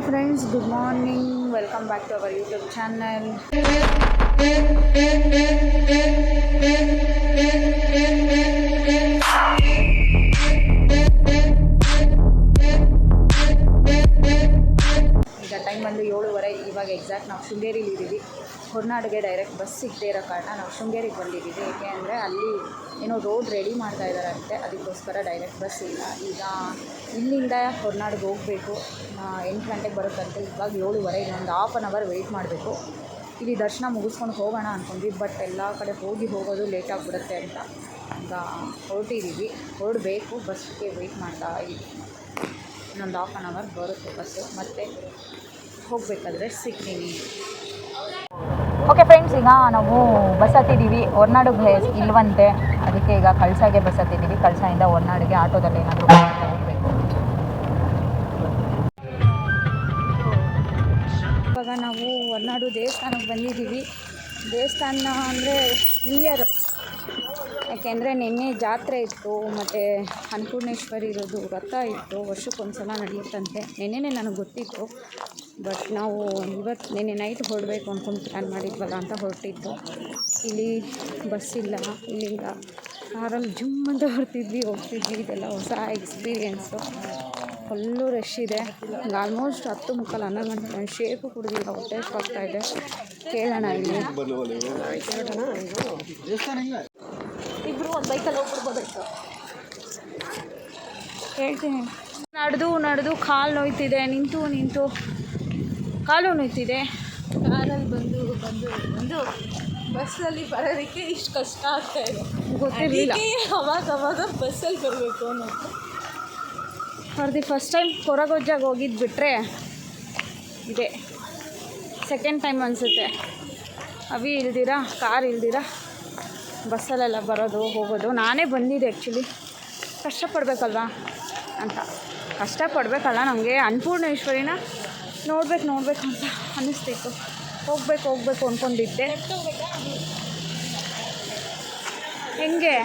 Hi friends good morning welcome back to our YouTube channel ಬಂದು ಏಳುವರೆ, ಇವಾಗ exact ನಾವು ಶೃಂಗೇರಿಲಿ ಇದ್ದೀವಿ ಹೊರನಾಡಿಗೆ ಡೈರೆಕ್ಟ್ ಬಸ್ ಸಿಗದೇ ಇರೋ ಕಾರಣ ನಾವು ಶೃಂಗೇರಿಗೆ ಬಂದಿದ್ದೀವಿ. ಏಕೆ ಅಂದರೆ ಅಲ್ಲಿ ಏನೋ ರೋಡ್ ರೆಡಿ ಮಾಡ್ತಾ ಇದ್ದಾರಂತೆ. ಅದಕ್ಕೋಸ್ಕರ ಡೈರೆಕ್ಟ್ ಬಸ್ ಇಲ್ಲ. ಈಗ ಇಲ್ಲಿಂದ ಹೊರನಾಡಿಗೆ ಹೋಗಬೇಕು. ಎಂಟು ಗಂಟೆಗೆ ಬರುತ್ತಂತೆ. ಇವಾಗ ಏಳುವರೆ, ಇನ್ನೊಂದು ಹಾಫ್ ಆನ್ ಅವರ್ ವೆಯ್ಟ್ ಮಾಡಬೇಕು. ಇಲ್ಲಿ ದರ್ಶನ ಮುಗಿಸ್ಕೊಂಡು ಹೋಗೋಣ ಅಂದ್ಕೊಂಡ್ವಿ ಬಟ್ ಎಲ್ಲ ಕಡೆ ಹೋಗಿ ಹೋಗೋದು ಲೇಟ್ ಆಗಿಬಿಡುತ್ತೆ ಅಂತ. ಈಗ ಹೊರಟಿದ್ದೀವಿ ಹೊರಡಬೇಕು ಬಸ್ಗೆ ವೆಯ್ಟ್ ಮಾಡ್ತಾ ಇದ್ದೀವಿ ಇನ್ನೊಂದು ಹಾಫ್ ಆನ್ ಅವರ್ ಬರುತ್ತೆ ಬಸ್ಸು ಮತ್ತು ಹೋಗಬೇಕಾದ್ರೆ ಸಿಗ್ತೀನಿ. ಓಕೆ ಫ್ರೆಂಡ್ಸ್ ಈಗ ನಾವು ಬಸ್ ಹತ್ತಿದ್ದೀವಿ ಹೊರ್ನಾಡಿಗೆ ಇಲ್ವಂತೆ. ಅದಕ್ಕೆ ಈಗ ಕಳ್ಸಾಗೆ ಬಸ್ ಹತ್ತಿದ್ದೀವಿ ಕಳ್ಸಾಯಿಂದ ಹೊರನಾಡಿಗೆ ಆಟೋದಲ್ಲಿ ಏನಾದರೂ ಹೋಗಬೇಕು. ಇವಾಗ ನಾವು ಹೊರನಾಡು ದೇವಸ್ಥಾನಕ್ಕೆ ಬಂದಿದ್ದೀವಿ. ದೇವಸ್ಥಾನ ಅಂದರೆ ನಿಯರು ಯಾಕೆಂದರೆ ನಿನ್ನೆ ಜಾತ್ರೆ ಇತ್ತು ಮತ್ತು ಅನ್ನಪೂರ್ಣೇಶ್ವರಿ ಇರೋದು ವ್ರತ ಇತ್ತು ವರ್ಷಕ್ಕೊಂದ್ಸಲ ನಡೆಯುತ್ತಂತೆ. ನಿನ್ನೆನೇ ನನಗೆ ಗೊತ್ತಿತ್ತು ಬಟ್ ನಾವು ಇವತ್ತು ನಿನ್ನೆ ನೈಟ್ ಹೊರಡಬೇಕು ಅಂದ್ಕೊಂಡು ಪ್ಲ್ಯಾನ್ ಮಾಡಿದ್ವಲ್ಲ ಅಂತ ಹೊರಟಿದ್ದು. ಇಲ್ಲಿ ಬಸ್ ಇಲ್ಲ ಇಲ್ಲಿಂದ ಕಾರಲ್ಲಿ ಜುಮ್ ಅಂತ ಹೊರ್ತಿದ್ವಿ ಹೋಗ್ತಿದ್ವಿ. ಇದೆಲ್ಲ ಹೊಸ ಎಕ್ಸ್ಪೀರಿಯೆನ್ಸು ಫುಲ್ಲು ರಶ್ ಇದೆ. ಆಲ್ಮೋಸ್ಟ್ ಹತ್ತು ಮುಕ್ಕಾಲು ಹನ್ನೊಂದು ಗಂಟೆ ನಾನು ಶೇಕು ಕುಡಿದಿಲ್ಲ ಹೊಟ್ಟೆ ಆಗ್ತಾ ಇದೆ. ಕೇಳೋಣ ಇಲ್ಲಿ. ಇಬ್ಬರು ಒಂದು ಬೈಕಲ್ಲಿ ಹೋಗ್ಬಿಡ್ಬೋದಾಯ್ತು. ಹೇಳ್ತೀನಿ. ನಡೆದು ನಡೆದು ಕಾಲು ನೋಯ್ತಿದೆ ನಿಂತು ನಿಂತು. ಕಾಲು ನೋಯ್ತಿದೆ. ಕಾರಲ್ಲಿ ಬಂದು ಬಂದು ಬಂದು ಬಸ್ಸಲ್ಲಿ ಬರೋದಕ್ಕೆ ಇಷ್ಟು ಕಷ್ಟ ಆಗ್ತಾ ಇದೆ. ಗೊತ್ತಿರಲಿಲ್ಲ. ಅವಾಗ ಅವಾಗ ಬಸ್ಸಲ್ಲಿ ಬರಬೇಕು ಅನ್ನೋದು ಫಾರ್ ದಿ ಫಸ್ಟ್ ಟೈಮ್ ಕೊರಗೊಜ್ಜಾಗ ಹೋಗಿದ್ದು ಬಿಟ್ಟರೆ ಇದೆ. ಸೆಕೆಂಡ್ ಟೈಮ್ ಅನಿಸುತ್ತೆ. ಅವಿ ಇಲ್ದಿರಾ? ಕಾರ್ ಇಲ್ದಿರಾ? ಬಸ್ಸಲ್ಲೆಲ್ಲ ಬರೋದು, ಹೋಗೋದು. ನಾನೇ ಬಂದಿದ್ದೆ ಆ್ಯಕ್ಚುಲಿ ಕಷ್ಟಪಡಬೇಕಲ್ವಾ ಅಂತ. ಕಷ್ಟಪಡಬೇಕಲ್ಲ ನಮಗೆ. ಅನ್ನಪೂರ್ಣೇಶ್ವರಿನ ನೋಡ್ಬೇಕು, ನೋಡಬೇಕು ಅಂತ ಅನ್ನಿಸ್ತಿತ್ತು. ಹೋಗ್ಬೇಕು ಹೋಗ್ಬೇಕು ಅಂದ್ಕೊಂಡಿದ್ದೆ ಹೆಂಗೆ?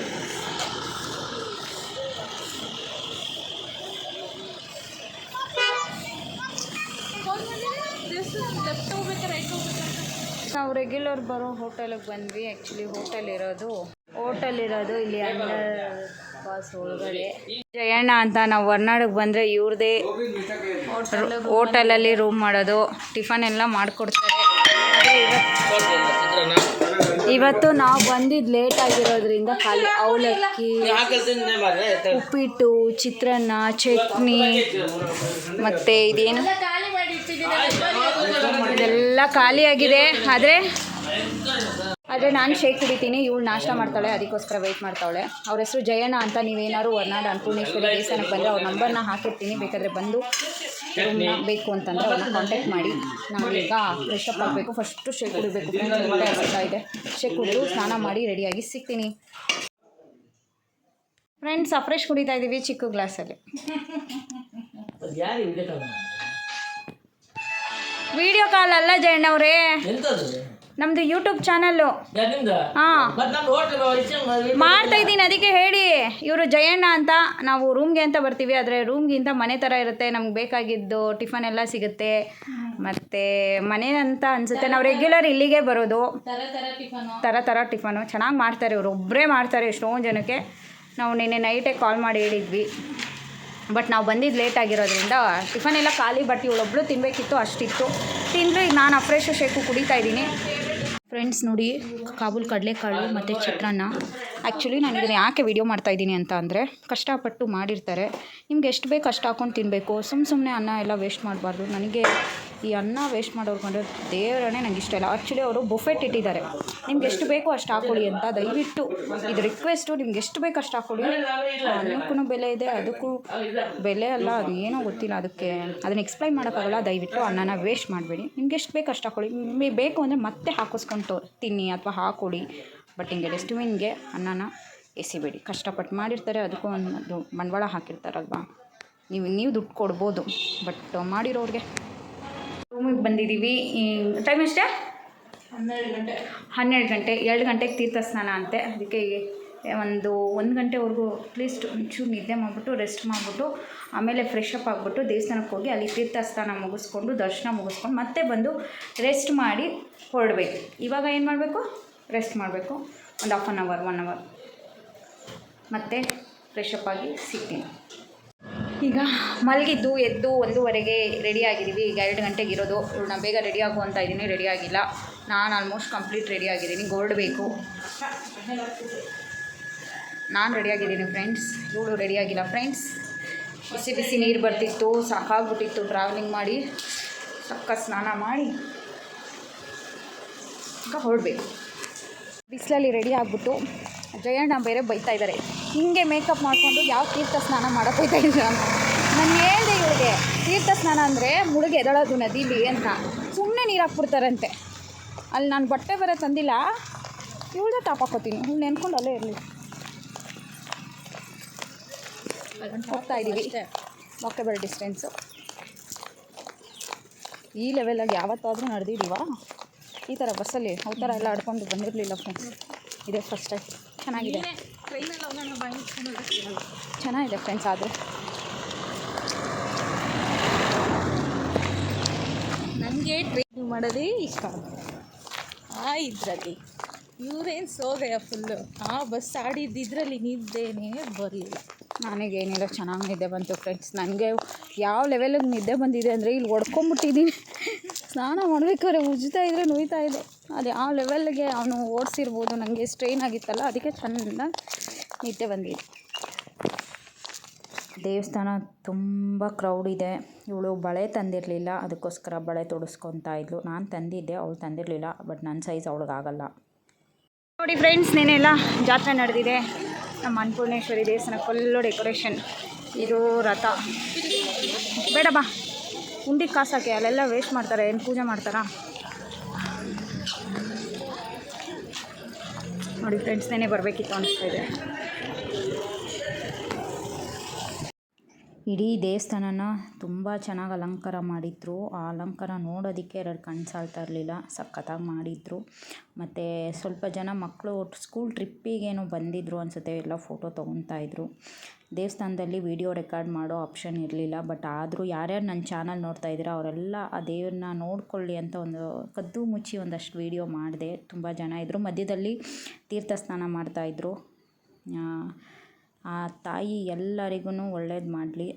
ಲೆಫ್ಟ್ ರೈಟ್ ನಾವು ರೆಗ್ಯುಲರ್ ಬರೋ ಹೋಟೆಲಿಗೆ ಬಂದ್ವಿ. ಆ್ಯಕ್ಚುಲಿ ಹೋಟೆಲ್ ಇರೋದು ಹೋಟೆಲ್ ಇರೋದು ಇಲ್ಲಿ ಅಂಡರ್ ಪಾಸ್ ಒಳಗಡೆ. ಜಯಣ್ಣ ಅಂತ ನಾವು ಹೊರ್ನಾಡಿಗೆ ಬಂದರೆ ಇವ್ರದೇ ಹೋಟೆಲಲ್ಲಿ ರೂಮ್ ಮಾಡೋದು ಟಿಫನ್ ಎಲ್ಲ ಮಾಡಿಕೊಡ್ತಾರೆ. ಇವತ್ತು ನಾವು ಬಂದಿದ್ದು ಲೇಟ್ ಆಗಿರೋದ್ರಿಂದ ಖಾಲಿ ಅವಲಕ್ಕಿ, ಉಪ್ಪಿಟ್ಟು, ಚಿತ್ರಾನ್ನ, ಚಟ್ನಿ, ಮತ್ತು ಇದೇನು? ಇದೆಲ್ಲ ಖಾಲಿಯಾಗಿದೆ. ಆದರೆ ಆದರೆ ನಾನು ಶೇಕ್ ಕುಡಿತೀನಿ. ಇವಳು ನಾಷ್ಟ ಮಾಡ್ತಾಳೆ, ಅದಕ್ಕೋಸ್ಕರ ವೆಯ್ಟ್ ಮಾಡ್ತಾಳೆ ಅವ್ರ ಹೆಸರು ಜಯಣ್ಣ ಅಂತ ನೀವೇನಾದ್ರು ಹೊರನಾಡು ಅನ್ನಪೂರ್ಣೇಶ್ವರಿ ದೇವಸ್ಥಾನಕ್ಕೆ ಬಂದರೆ ಅವ್ರ ನಂಬರ್ನ ಹಾಕಿರ್ತೀನಿ. ಬೇಕಾದರೆ ಬಂದು ಬೇಕು ಅಂತಂದರೆ ಅವ್ರನ್ನ ಕಾಂಟ್ಯಾಕ್ಟ್ ಮಾಡಿ. ನಾವೀಗ ಫ್ರೆಶ್ ಅಪ್ ಆಗಬೇಕು. ಫಸ್ಟು ಶೇಕ್ ಕುಡಿಬೇಕು. ಆಗ್ತಾ ಇದೆ. ಶೇಕ್ ಕುಡಿದು ಸ್ನಾನ ಮಾಡಿ ರೆಡಿಯಾಗಿ ಸಿಗ್ತೀನಿ. ಫ್ರೆಂಡ್ಸ್ ಅಫ್ರೆಶ್ ಕುಡಿತಾ ಇದ್ದೀವಿ ಚಿಕ್ಕ ಗ್ಲಾಸಲ್ಲಿ ವಿಡಿಯೋ ಕಾಲ್ ಅಲ್ಲ ಜಯಣ್ಣವ್ರೇ ಅವರೇ. ನಮ್ಮದು ಯೂಟ್ಯೂಬ್ ಚಾನಲ್ಲು ಹಾಂ. ಮಾಡ್ತಾ ಇದ್ದೀನಿ ಅದಕ್ಕೆ ಹೇಳಿ. ಇವರು ಜಯಣ್ಣ ಅಂತ ನಾವು ರೂಮ್ಗೆ ಅಂತ ಬರ್ತೀವಿ ಆದರೆ ರೂಮ್ಗಿಂತ ಮನೆ ಥರ ಇರುತ್ತೆ ನಮ್ಗೆ ಬೇಕಾಗಿದ್ದು ಟಿಫನ್ ಎಲ್ಲ ಸಿಗುತ್ತೆ. ಮತ್ತು ಮನೆ ಅಂತ ಅನಿಸುತ್ತೆ ನಾವು ರೆಗ್ಯುಲರ್ ಇಲ್ಲಿಗೆ ಬರೋದು. ಥರ ಥರ ಟಿಫನು ಥರ ಥರ ಟಿಫನು ಚೆನ್ನಾಗಿ ಮಾಡ್ತಾರೆ ಇವರು ಒಬ್ಬರೇ ಮಾಡ್ತಾರೆ ಎಷ್ಟೊಂದು ಜನಕ್ಕೆ. ನಾವು ನಿನ್ನೆ ನೈಟೇ ಕಾಲ್ ಮಾಡಿ ಹೇಳಿದ್ವಿ. ಬಟ್ ನಾವು ಬಂದಿದ್ದು ಲೇಟ್ ಆಗಿರೋದ್ರಿಂದ ಟಿಫನ್ ಎಲ್ಲ ಖಾಲಿ ಬಟ್ ಇವಳೊಬ್ಳು ತಿನ್ನಬೇಕಿತ್ತು ಅಷ್ಟಿತ್ತು. ತಿಂದರೆ ಈಗ ನಾನು ಅಫ್ರೆಶ್ ಶೇಕು ಕುಡಿತಾ ಇದ್ದೀನಿ. ಫ್ರೆಂಡ್ಸ್ ನೋಡಿ, ಕಾಬೂಲ್ ಕಡಲೆಕಾಳು ಮತ್ತು ಚಿತ್ರಾನ್ನ. ಆ್ಯಕ್ಚುಲಿ ನಾನು ಇದನ್ನು ಯಾಕೆ ವಿಡಿಯೋ ಮಾಡ್ತಾ ಇದ್ದೀನಿ ಅಂತ ಅಂದರೆ, ಕಷ್ಟಪಟ್ಟು ಮಾಡಿರ್ತಾರೆ. ನಿಮ್ಗೆ ಎಷ್ಟು ಬೇಕು ಅಷ್ಟು ಹಾಕೊಂಡು ತಿನ್ನಬೇಕು ಸುಮ್ಮ ಸುಮ್ಮನೆ ಅನ್ನ ಎಲ್ಲ ವೇಸ್ಟ್ ಮಾಡಬಾರ್ದು. ನನಗೆ ಈ ಅನ್ನ ವೇಸ್ಟ್ ಮಾಡೋರು ಕಂಡ್ರೆ ದೇವರೇ ನಂಗೆ ಇಷ್ಟ ಇಲ್ಲ. ಆ್ಯಕ್ಚುಲಿ ಅವರು ಬುಫೆಟ್ ಇಟ್ಟಿದ್ದಾರೆ. ನಿಮ್ಗೆ ಎಷ್ಟು ಬೇಕೋ ಅಷ್ಟು ಹಾಕೊಳ್ಳಿ ಅಂತ ದಯವಿಟ್ಟು ಇದು ರಿಕ್ವೆಸ್ಟು ನಿಮ್ಗೆ ಎಷ್ಟು ಬೇಕು ಅಷ್ಟು ಹಾಕೊಳ್ಳಿ. ಅನ್ನಕ್ಕೂ ಬೆಲೆ ಇದೆ, ಅದಕ್ಕೂ ಬೆಲೆ ಅಲ್ಲ, ಅದು ಏನೋ ಗೊತ್ತಿಲ್ಲ ಅದಕ್ಕೆ. ಅದನ್ನು ಎಕ್ಸ್ಪ್ಲೈನ್ ಮಾಡೋಕ್ಕಾಗಲ್ಲ ದಯವಿಟ್ಟು ಅನ್ನನ ವೇಸ್ಟ್ ಮಾಡಬೇಡಿ. ನಿಮ್ಗೆ ಎಷ್ಟು ಬೇಕು ಅಷ್ಟು ಹಾಕೊಳ್ಳಿ. ನಿಮಗೆ ಬೇಕು ಅಂದರೆ ಮತ್ತೆ ಹಾಕಿಸ್ಕೊಂಡು ತಿನ್ನಿ ಅಥವಾ ಹಾಕೊಳ್ಳಿ ಬಟ್ ಹಿಂಗೆ ಡಸ್ಟ್ಬಿನ್ಗೆ ಅನ್ನನ ಎಸಿಬೇಡಿ. ಕಷ್ಟಪಟ್ಟು ಮಾಡಿರ್ತಾರೆ, ಅದಕ್ಕೂ ಒಂದು ಬಂಡವಾಳ ಹಾಕಿರ್ತಾರಲ್ವಾ? ನೀವು ನೀವು ದುಡ್ಡು ಕೊಡ್ಬೋದು. ಬಟ್ ಮಾಡಿರೋರಿಗೆ ರೂಮಿಗೆ ಬಂದಿದ್ದೀವಿ. ಟೈಮ್ ಎಷ್ಟೇ? ಹನ್ನೆರಡು ಗಂಟೆ. ಹನ್ನೆರಡು ಗಂಟೆ. ಎರಡು ಗಂಟೆಗೆ ತೀರ್ಥ ಸ್ನಾನ ಅಂತೆ. ಅದಕ್ಕೆ ಒಂದು ಒಂದು ಗಂಟೆವರೆಗೂ ಅಟ್ಲೀಸ್ಟ್ ಒಂಚೂರು ನಿದ್ದೆ ಮಾಡಿಬಿಟ್ಟು ರೆಸ್ಟ್ ಮಾಡಿಬಿಟ್ಟು ಆಮೇಲೆ ಫ್ರೆಶ್ ಅಪ್ ಆಗಿಬಿಟ್ಟು ದೇವಸ್ಥಾನಕ್ಕೆ ಹೋಗಿ ಅಲ್ಲಿ ತೀರ್ಥಸ್ಥಾನ ಮುಗಿಸ್ಕೊಂಡು ದರ್ಶನ ಮುಗಿಸ್ಕೊಂಡು ಮತ್ತೆ ಬಂದು ರೆಸ್ಟ್ ಮಾಡಿ ಹೊರಡಬೇಕು. ಇವಾಗ ಏನು ಮಾಡಬೇಕು? ರೆಸ್ಟ್ ಮಾಡಬೇಕು. ಒಂದು half an hour one hour ಮತ್ತೆ ಫ್ರೆಶ್ ಅಪ್ ಆಗಿ ಸಿಗ್ತೀನಿ. ಈಗ ಮಲಗಿದ್ದು, ಎದ್ದು ಒಂದೂವರೆಗೆ ರೆಡಿ ಆಗಿದ್ದೀವಿ. ಈಗ ಎರಡು ಗಂಟೆಗೆ ಇರೋದು. ನಾನು ಬೇಗ ರೆಡಿ ಆಗು ಅಂತ ಇದ್ದೀನಿ. ರೆಡಿ ಆಗಿಲ್ಲ. ನಾನು ಆಲ್ಮೋಸ್ಟ್ ಕಂಪ್ಲೀಟ್ ರೆಡಿ ಆಗಿದ್ದೀನಿ. ಬೇಕು. ನಾನು ರೆಡಿ ಆಗಿದ್ದೀನಿ ಫ್ರೆಂಡ್ಸ್ ಇವಳು ರೆಡಿ ಆಗಿಲ್ಲ ಫ್ರೆಂಡ್ಸ್ ಬಿಸಿ ಬಿಸಿ ನೀರು ಬರ್ತಿತ್ತು. ಸಾಕಾಗ್ಬಿಟ್ಟಿತ್ತು. ಟ್ರಾವೆಲಿಂಗ್ ಮಾಡಿ, ಸಕ್ಕ ಸ್ನಾನ ಮಾಡಿ ಈಗ ಹೊರಡಬೇಕು. ಬಿಸಿಲಲ್ಲಿ ರೆಡಿ ಆಗ್ಬಿಟ್ಟು, ಜಯಣ್ಣ ಬೇರೆ ಬೈತಾ ಇದ್ದಾರೆ ಹಿಂಗೆ ಮೇಕಪ್ ಮಾಡಿಕೊಂಡು ಯಾವ ತೀರ್ಥ ಸ್ನಾನ ಮಾಡೋಕೆ ಹೋಗ್ತಾ ಅಂತ ನಾನು ಹೇಳಿದೆ ಇವಳಿಗೆ ತೀರ್ಥ ಸ್ನಾನ ಅಂದರೆ ಮುಳುಗಿ ಎದಳೋದು ನದೀಲಿ ಅಂತ. ಸುಮ್ಮನೆ ನೀರು ಹಾಕ್ಬಿಡ್ತಾರಂತೆ. ಅಲ್ಲಿ ನಾನು ಬಟ್ಟೆ ಬೇರೆ ತಂದಿಲ್ಲ. ಇವಳೇ ಟಾಪ್ ಹಾಕೋತೀನಿ. ಇವ್ಳು ನೆನ್ಕೊಂಡು ಅಲ್ಲೇ ಇರಲಿ. ಹೋಗ್ತಾ ಇದ್ದೀವಿ. ವಾಕೇಬಲ್ ಡಿಸ್ಟೆನ್ಸು ಈ ಲೆವೆಲಾಗಿ ಯಾವತ್ತಾದರೂ ನಡೆದಿದ್ದೀವ? ಈ ಥರ ಬಸ್ಸಲ್ಲಿ ಥರ ಎಲ್ಲ ಆಡ್ಕೊಂಡು ಬಂದಿರಲಿಲ್ಲ ಫ್ರೆಂಡ್ಸ್ ಇದೇ ಫಸ್ಟ್ ಟೈಮ್ ಚೆನ್ನಾಗಿದೆ. ಚೆನ್ನಾಗಿದೆ ಫ್ರೆಂಡ್ಸ್ ಆದರೆ ನನಗೆ ಟ್ರೈನ್ ಮಾಡೋದೇ ಇಷ್ಟ ಆ ಇದರಲ್ಲಿ. ಇವರೇನು ಸೋಗಯ್ಯ ಫುಲ್ಲು ಆ ಬಸ್ ಆಡಿದ್ದಿದ್ರಲ್ಲಿ ನಿದ್ದೇನೆ ಬರಲಿಲ್ಲ. ನನಗೇನಿಲ್ಲ, ಚೆನ್ನಾಗಿ ನಿದ್ದೆ ಬಂತು ಫ್ರೆಂಡ್ಸ್ ನನಗೆ ಯಾವ ಲೆವೆಲಿಗೆ ನಿದ್ದೆ ಬಂದಿದೆ ಅಂದರೆ ಇಲ್ಲಿ ಹೊಡ್ಕೊಂಬಿಟ್ಟಿದ್ದೀನಿ ಸ್ನಾನ ಮಾಡಬೇಕಾದ್ರೆ ಉಜ್ತಾ ಇದ್ರೆ ನೋಯ್ತಾ ಇದೆ. ಅದು ಯಾವ ಲೆವೆಲ್ಗೆ ಅವನು ಓಡಿಸಿರ್ಬೋದು ನನಗೆ ಸ್ಟ್ರೈನ್ ಆಗಿತ್ತಲ್ಲ, ಅದಕ್ಕೆ ಚೆಂದ ನಿದ್ದೆ ಬಂದಿದೆ. ದೇವಸ್ಥಾನ ತುಂಬ ಕ್ರೌಡ್ ಇದೆ. ಇವಳು ಬಳೆ ತಂದಿರಲಿಲ್ಲ. ಅದಕ್ಕೋಸ್ಕರ ಬಳೆ ತೊಡಸ್ಕೊತಾ ಇದ್ಲು. ನಾನು ತಂದಿದ್ದೆ, ಅವಳು ತಂದಿರಲಿಲ್ಲ. ಬಟ್ ನನ್ನ ಸೈಜ್ ಅವಳಿಗಾಗಲ್ಲ ನೋಡಿ ಫ್ರೆಂಡ್ಸ್ ನೆನೆಲ್ಲ ಜಾತ್ರೆ ನಡೆದಿದೆ. ನಮ್ಮ ಅನ್ನಪೂರ್ಣೇಶ್ವರಿ ದೇವಸ್ಥಾನ ಫುಲ್ಲು ಡೆಕೋರೇಷನ್ ಇದು ರಥ. ಬೇಡ, ಬಾ. ಉಂಡಿ ಕಾಸಾಕೆ, ಅಲ್ಲೆಲ್ಲ ವೇಸ್ಟ್ ಮಾಡ್ತಾರೆ. ಏನು ಪೂಜೆ ಮಾಡ್ತಾರಾ? ನೋಡಿ ಫ್ರೆಂಡ್ಸ್ ನೆನೆ ಬರಬೇಕಿತ್ತು ಅನಿಸ್ತಾ ಇದೆ. ಇಡೀ ದೇವಸ್ಥಾನನ ತುಂಬ ಚೆನ್ನಾಗಿ ಅಲಂಕಾರ ಮಾಡಿದ್ರು. ಆ ಅಲಂಕಾರ ನೋಡೋದಕ್ಕೆ ಎರಡು ಕಣ್ಣು ಸಾಲ್ತಾ ಇರಲಿಲ್ಲ. ಸಖತ್ತಾಗಿ ಮಾಡಿದ್ರು. ಮತ್ತು ಸ್ವಲ್ಪ ಜನ ಮಕ್ಕಳು ಸ್ಕೂಲ್ ಟ್ರಿಪ್ಪಿಗೇನೋ ಬಂದಿದ್ರು ಅನಿಸುತ್ತೆ. ಎಲ್ಲ ಫೋಟೋ ತೊಗೊತಾ ಇದ್ರು. ದೇವಸ್ಥಾನದಲ್ಲಿ ವಿಡಿಯೋ ರೆಕಾರ್ಡ್ ಮಾಡೋ ಆಪ್ಷನ್ ಇರಲಿಲ್ಲ. ಬಟ್ ಆದರೂ ಯಾರ್ಯಾರು ನನ್ನ ಚಾನಲ್ ನೋಡ್ತಾ ಇದ್ದೀರಾ, ಅವರೆಲ್ಲ ಆ ದೇವ್ರನ್ನ ನೋಡ್ಕೊಳ್ಳಿ ಅಂತ ಒಂದು ಕದ್ದು ಮುಚ್ಚಿ ಒಂದಷ್ಟು ವಿಡಿಯೋ ಮಾಡಿದೆ. ತುಂಬ ಜನ ಇದ್ದರು ಮಧ್ಯದಲ್ಲಿ ತೀರ್ಥ ಸ್ನಾನ ಮಾಡ್ತಾಯಿದ್ರು ಆ ತಾಯಿ ಎಲ್ಲರಿಗೂ ಒಳ್ಳೇದು ಮಾಡಲಿ.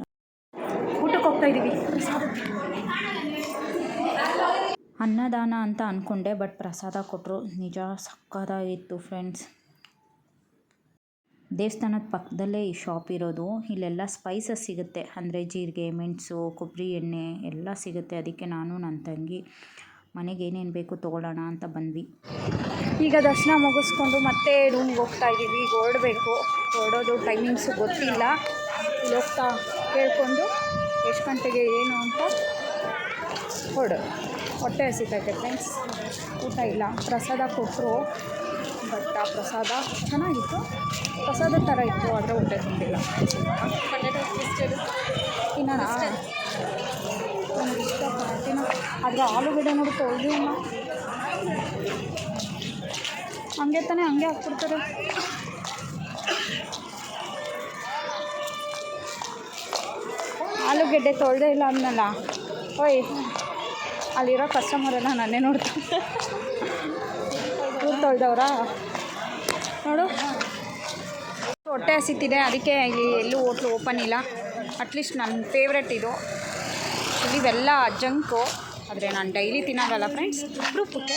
ಊಟಕ್ಕೆ ಹೋಗ್ತಾ ಇದ್ದೀವಿ ಅನ್ನದಾನ ಅಂತ ಅಂದ್ಕೊಂಡೆ ಬಟ್ ಪ್ರಸಾದ ಕೊಟ್ಟರು ನಿಜ ಸಕ್ಕದಾಗಿತ್ತು ಫ್ರೆಂಡ್ಸ್. ದೇವಸ್ಥಾನದ ಪಕ್ಕದಲ್ಲೇ ಈ ಶಾಪ್ ಇರೋದು. ಇಲ್ಲೆಲ್ಲ ಸ್ಪೈಸಸ್ ಸಿಗುತ್ತೆ. ಅಂದರೆ ಜೀರಿಗೆ ಮೆಣಸು ಕೊಬ್ಬರಿ ಎಣ್ಣೆ ಎಲ್ಲ ಸಿಗುತ್ತೆ. ಅದಕ್ಕೆ ನಾನು ನನ್ನ ತಂಗಿ ಮನೆಗೆ ಏನೇನು ಬೇಕು ತೊಗೊಳ್ಳೋಣ ಅಂತ ಬಂದ್ವಿ. ಈಗ ದರ್ಶನ ಮುಗಿಸ್ಕೊಂಡು ಮತ್ತೆ ರೂಮ್ಗೆ ಹೋಗ್ತಾ ಇದ್ದೀವಿ. ಈಗ ಹೊರಡಬೇಕು. ಹೊರಡೋದು ಟೈಮಿಂಗ್ಸು ಗೊತ್ತಿಲ್ಲ. ಇಲ್ಲಿ ಹೋಗ್ತಾ ಕೇಳಿಕೊಂಡು ಎಷ್ಟು ಗಂಟೆಗೆ ಏನು ಅಂತ ಹೊರಡೋ. ಹೊಟ್ಟೆ ಹಸಿತೈತೆ ಫ್ರೆಂಡ್ಸ್ ಊಟ ಇಲ್ಲ. ಪ್ರಸಾದ ಕೊಟ್ಟರು ಬಟ್ ಆ ಪ್ರಸಾದ ಚೆನ್ನಾಗಿತ್ತು. ಪ್ರಸಾದ ಥರ ಇತ್ತು ಆದರೆ ಹೊಟ್ಟೆ ತುಂಬಿಲ್ಲ. ತಿನ್ನೋಣ. ನನಗೆ ಆದರೆ ಆಲೂಗಡ್ಡೆ ನೋಡಿ ತೊಳೆದಿಲ್ಲ ಹಂಗೆ ತಾನೇ, ಹಂಗೆ ಹಾಕ್ಬಿಡ್ತಾರೆ. ಆಲೂಗಡ್ಡೆ ತೊಳೆದೇ ಇಲ್ಲ ಅಂದನಲ್ಲ. ಓಯ್, ಅಲ್ಲಿರೋ ಕಸ್ಟಮರೆಲ್ಲ ನನ್ನೇ ನೋಡ್ತಾರೆ ಊರು ತೊಳೆದವ್ರಾ? ನೋಡು. ಹೊಟ್ಟೆ ಹಸಿತಿದೆ, ಅದಕ್ಕೆ ಇಲ್ಲಿ ಎಲ್ಲೂ ಹೋಟ್ಲು ಓಪನ್ ಇಲ್ಲ. ಅಟ್ಲೀಸ್ಟ್ ನನ್ನ ಫೇವ್ರೆಟ್ ಇದು. ಇವೆಲ್ಲ ಜಂಕು. ಆದರೆ ನಾನು ಡೈಲಿ ತಿನ್ನೋಲ್ಲ ಫ್ರೆಂಡ್ಸ್ ರೂಪಕ್ಕೆ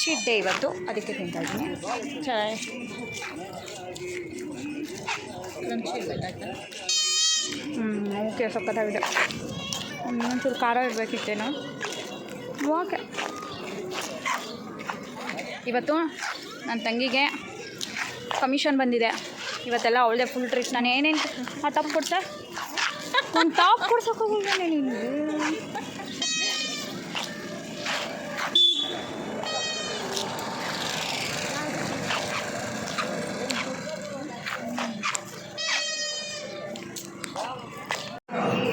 ಚೀಟ್ ಡೇ ಇವತ್ತು. ಅದಕ್ಕೆ ತಿಂತಾ ಇದ್ದೀನಿ. ಚಾಯ್ ಹ್ಞೂ ಓಕೆ ಸಕ್ಕತ್ತಾಗಿದೆ ಇನ್ನೊಂಚೂರು ಖಾರ ಇರಬೇಕಿತ್ತೇನೋ? ಓಕೆ. ಇವತ್ತು ನನ್ನ ತಂಗಿಗೆ ಕಮಿಷನ್ ಬಂದಿದೆ. ಇವತ್ತೆಲ್ಲ ಅವಳದೇ ಫುಲ್ ಟ್ರಿಪ್ ನಾನು ಏನೇನು ಆ ತಪ್ಪು ಕೊಡ್ಸೆ ಒಂದು ಟಾಪ್ ಕೊಡ್ಸೋಕೆ ಹೋಗಿದ್ದಾನೆ ನೀನು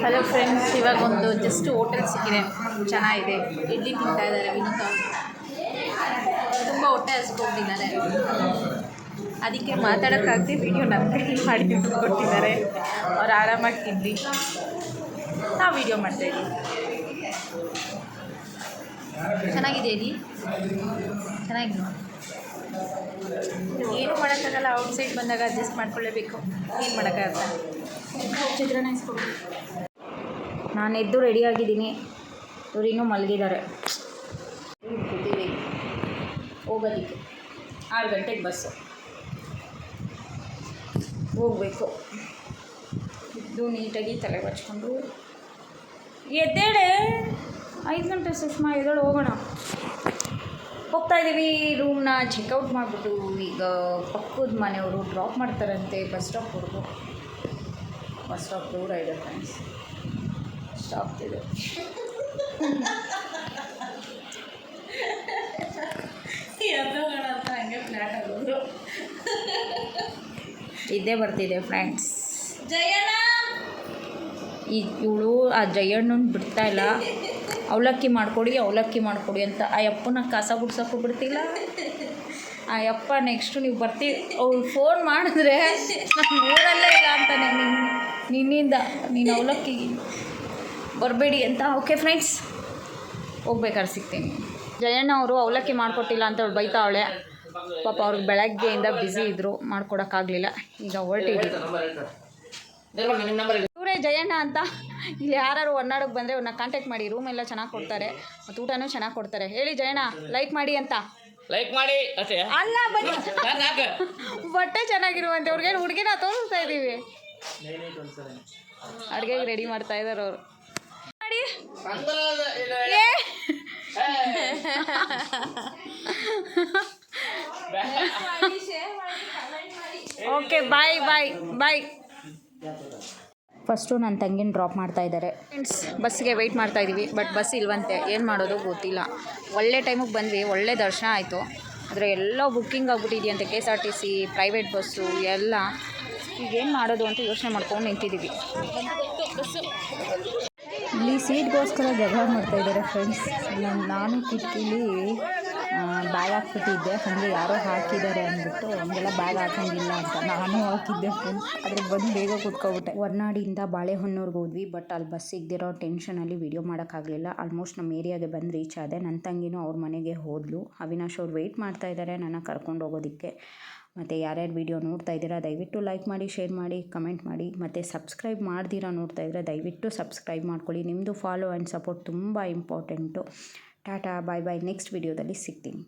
ಹಲೋ ಫ್ರೆಂಡ್ಸ್ ಇವಾಗ ಒಂದು ಜಸ್ಟ್ ಹೋಟೆಲ್ ಸಿಕ್ಕಿದೆ. ಚೆನ್ನಾಗಿದೆ. ಇಡ್ಲಿ ತಿಂತಾ ಇದ್ದಾರೆ, ವಿನೋದ. ತುಂಬ ಹೊಟ್ಟೆ ಹಸ್ಕೊಂಡಿದ್ದಾರೆ ಅದಕ್ಕೆ ಮಾತಾಡೋಕ್ಕಾಗದೆ ವಿಡಿಯೋ ನಮಗೆ ಮಾಡಿ ಕೊಟ್ಟಿದ್ದಾರೆ. ಅವ್ರು ಆರಾಮಾಗಿ ತಿಂದು ನಾವು ವಿಡಿಯೋ ಮಾಡ್ತಾಯಿದ್ದೀವಿ ಚೆನ್ನಾಗಿದೆ ಇಲ್ಲಿ? ಚೆನ್ನಾಗಿದೆ ಏನು ಮಾಡೋಕ್ಕಾಗಲ್ಲ ಔಟ್ಸೈಡ್ ಬಂದಾಗ ಅಡ್ಜಸ್ಟ್ ಮಾಡ್ಕೊಳ್ಳೇಬೇಕು. ಏನು ಮಾಡೋಕ್ಕಾಗಲ್ಲ. ಚಿತ್ರಾನ್ನ ನಾನು ಎದ್ದು ರೆಡಿಯಾಗಿದ್ದೀನಿ ಇವ್ರು ಇನ್ನೂ ಮಲಗಿದ್ದಾರೆ. ಹೋಗೋದಕ್ಕೆ. ಆರು ಗಂಟೆಗೆ ಬಸ್ಸು ಹೋಗಬೇಕು. ಇದ್ದು ನೀಟಾಗಿ ತಲೆ ಬಚ್ಕೊಂಡು. ಎದ್ದೇಳೆ. ಐದು ಗಂಟೆ ಸುಷ್ಮಾ, ಎದ್ದೇಳು, ಹೋಗೋಣ. ಹೋಗ್ತಾ ಇದ್ದೀವಿ ರೂಮ್ನ ಚೆಕ್ಔಟ್ ಮಾಡಿಬಿಟ್ಟು ಈಗ ಪಕ್ಕದ ಮನೆಯವರು ಡ್ರಾಪ್ ಮಾಡ್ತಾರಂತೆ ಬಸ್ ಸ್ಟಾಪ್ ಹೊರಗು ಬಸ್ ಸ್ಟಾಪ್ ದೂರ ಇದೆ ಫ್ರೆಂಡ್ಸ್ ಸ್ಟಾಪ್ ಇದೆ. ಅಂತ ಹಂಗೆ ಫ್ಲ್ಯಾಟ್ ಆಗೋದು. ಇದ್ದೇ ಬರ್ತಿದೆ ಫ್ರೆಂಡ್ಸ್ ಜಯಣ್ಣ! ಈ ಇವಳು ಆ ಜಯಣ್ಣನ ಬಿಡ್ತಾ ಇಲ್ಲ. ಅವಲಕ್ಕಿ ಮಾಡಿಕೊಡಿ ಅವಲಕ್ಕಿ ಮಾಡಿಕೊಡಿ ಅಂತ ಆ ಅಪ್ಪನ ಕಸ ಗುಡ್ಸೋಕ್ಕೂ ಬಿಡ್ತಿಲ್ಲ. ಆ ಅಪ್ಪ ನೆಕ್ಸ್ಟು ನೀವು ಬರ್ತೀವಿ ಅವ್ಳು ಫೋನ್ ಮಾಡಿದ್ರೆ ನಾನು ಊರಲ್ಲೇ ಇಲ್ಲ ಅಂತಾನೆ ನಿನ್ನ ನಿನ್ನಿಂದ. ನೀನು ಅವಲಕ್ಕಿ ಬರಬೇಡಿ ಅಂತ. ಓಕೆ ಫ್ರೆಂಡ್ಸ್ ಹೋಗ್ಬೇಕಾದ್ರೆ ಸಿಗ್ತೀನಿ. ಜಯಣ್ಣ ಅವರು ಅವಲಕ್ಕಿ ಮಾಡಿಕೊಟ್ಟಿಲ್ಲ ಅಂತ ಅವ್ಳು. ಬೈತಾವಳೆ ಪಾಪ ಅವ್ರಿಗೆ ಬೆಳಗ್ಗೆಯಿಂದ ಬ್ಯುಸಿ ಇದ್ದರು ಮಾಡ್ಕೊಡೋಕ್ಕಾಗಲಿಲ್ಲ ಈಗ ಹೊರಟಿದ್ದೀವಿ ನಂಬರ್ ಇವರೇ ಜಯಣ್ಣ ಅಂತ. ಇಲ್ಲಿ ಯಾರು ಒನ್ನಾಡಕ್ಕೆ ಬಂದರೆ ಅವ್ರನ್ನ ಕಾಂಟ್ಯಾಕ್ಟ್ ಮಾಡಿ ರೂಮ್ ಎಲ್ಲ ಚೆನ್ನಾಗಿ ಕೊಡ್ತಾರೆ. ಮತ್ತು ಊಟನೂ ಚೆನ್ನಾಗಿ ಕೊಡ್ತಾರೆ. ಹೇಳಿ ಜಯಣ್ಣ ಲೈಕ್ ಮಾಡಿ ಅಂತ. ಲೈಕ್ ಮಾಡಿ ಅಷ್ಟೇ? ಅಲ್ಲ ಬನ್ನಿ. ಬಟ್ಟೆ ಚೆನ್ನಾಗಿರುವಂತೆ ಅವ್ರಿಗೆ ಹುಡುಗಿನ ತೋರಿಸ್ತಾ ಇದ್ದೀವಿ ಅಡುಗೆಗೆ ರೆಡಿ ಮಾಡ್ತಾ ಇದ್ದಾರೆ ಅವರು. ಮಾಡಿ. ಓಕೆ ಬಾಯ್ ಬಾಯ್ ಬಾಯ್ ಫಸ್ಟು ನನ್ನ ತಂಗಿನ ಡ್ರಾಪ್ ಮಾಡ್ತಾ ಇದ್ದಾರೆ ಫ್ರೆಂಡ್ಸ್ ಬಸ್ಸಿಗೆ ವೆಯ್ಟ್ ಮಾಡ್ತಾ ಇದ್ದೀವಿ ಬಟ್ ಬಸ್ ಇಲ್ವಂತೆ. ಏನು ಮಾಡೋದು ಗೊತ್ತಿಲ್ಲ. ಒಳ್ಳೆ ಟೈಮಿಗೆ ಬಂದ್ವಿ ಒಳ್ಳೆ ದರ್ಶನ ಆಯಿತು. ಆದರೆ ಎಲ್ಲ booking ಆಗ್ಬಿಟ್ಟಿದೆಯಂತೆ K S R T C private bus ಎಲ್ಲ. ಈಗ ಏನು ಮಾಡೋದು ಅಂತ ಯೋಚನೆ ಮಾಡ್ಕೊಂಡು ನಿಂತಿದ್ದೀವಿ ಇಲ್ಲಿ ಸೀಟ್ಗೋಸ್ಕರ ಜಗಳ ಮಾಡ್ತಾ ಇದ್ದಾರೆ ಫ್ರೆಂಡ್ಸ್ ನಾನು ಕಿಟಕಿಲಿ ಬ್ಯಾಗ್ ಹಾಕ್ಬಿಟ್ಟಿದ್ದೆ. ಹಾಗೆ ಯಾರೋ ಹಾಕಿದ್ದಾರೆ ಅಂದ್ಬಿಟ್ಟು ಹಂಗೆಲ್ಲ ಬ್ಯಾಗ್ ಹಾಕಂಗಿಲ್ಲ ಅಂತ ನಾನು ಹಾಕಿದ್ದೆ ಫ್ರೆಂಡ್ಸ್ ಆದರೆ ಬಂದು ಬೇಗ ಕೂತ್ಕೊಬಿಟ್ಟೆ. ಹೊರನಾಡಿಯಿಂದ ಬಾಳೆಹೊನ್ನೂರ್ಗೆ ಹೋದ್ವಿ ಬಟ್ ಅಲ್ಲಿ ಬಸ್ ಸಿಗದಿರೋ ಟೆನ್ಷನಲ್ಲಿ ವೀಡಿಯೋ ಮಾಡೋಕ್ಕಾಗಲಿಲ್ಲ. ಆಲ್ಮೋಸ್ಟ್ ನಮ್ಮ ಏರಿಯಾಗೆ ಬಂದು ರೀಚ್ ಆದೆ. ನನ್ನ ತಂಗಿನೂ ಅವ್ರ ಮನೆಗೆ ಹೋದ್ಲು. ಅವಿನಾಶ್ ಅವ್ರು ವೆಯ್ಟ್ ಮಾಡ್ತಾ ಇದ್ದಾರೆ ನನ್ನ ಕರ್ಕೊಂಡು ಹೋಗೋದಕ್ಕೆ. ಮತ್ತು ಯಾರ್ಯಾರು ವೀಡಿಯೋ ನೋಡ್ತಾ ಇದ್ದೀರಾ, ದಯವಿಟ್ಟು ಲೈಕ್ ಮಾಡಿ ಶೇರ್ ಮಾಡಿ ಕಮೆಂಟ್ ಮಾಡಿ. ಮತ್ತು ಸಬ್ಸ್ಕ್ರೈಬ್ ಮಾಡ್ದಿರಾ ನೋಡ್ತಾ ಇದ್ದರೆ ದಯವಿಟ್ಟು ಸಬ್ಸ್ಕ್ರೈಬ್ ಮಾಡ್ಕೊಳ್ಳಿ. ನಿಮ್ಮದು ಫಾಲೋ ಆ್ಯಂಡ್ ಸಪೋರ್ಟ್ ತುಂಬ important tata bye bye. Next ವಿಡಿಯೋದಲ್ಲಿ ಸಿಗ್ತೀನಿ.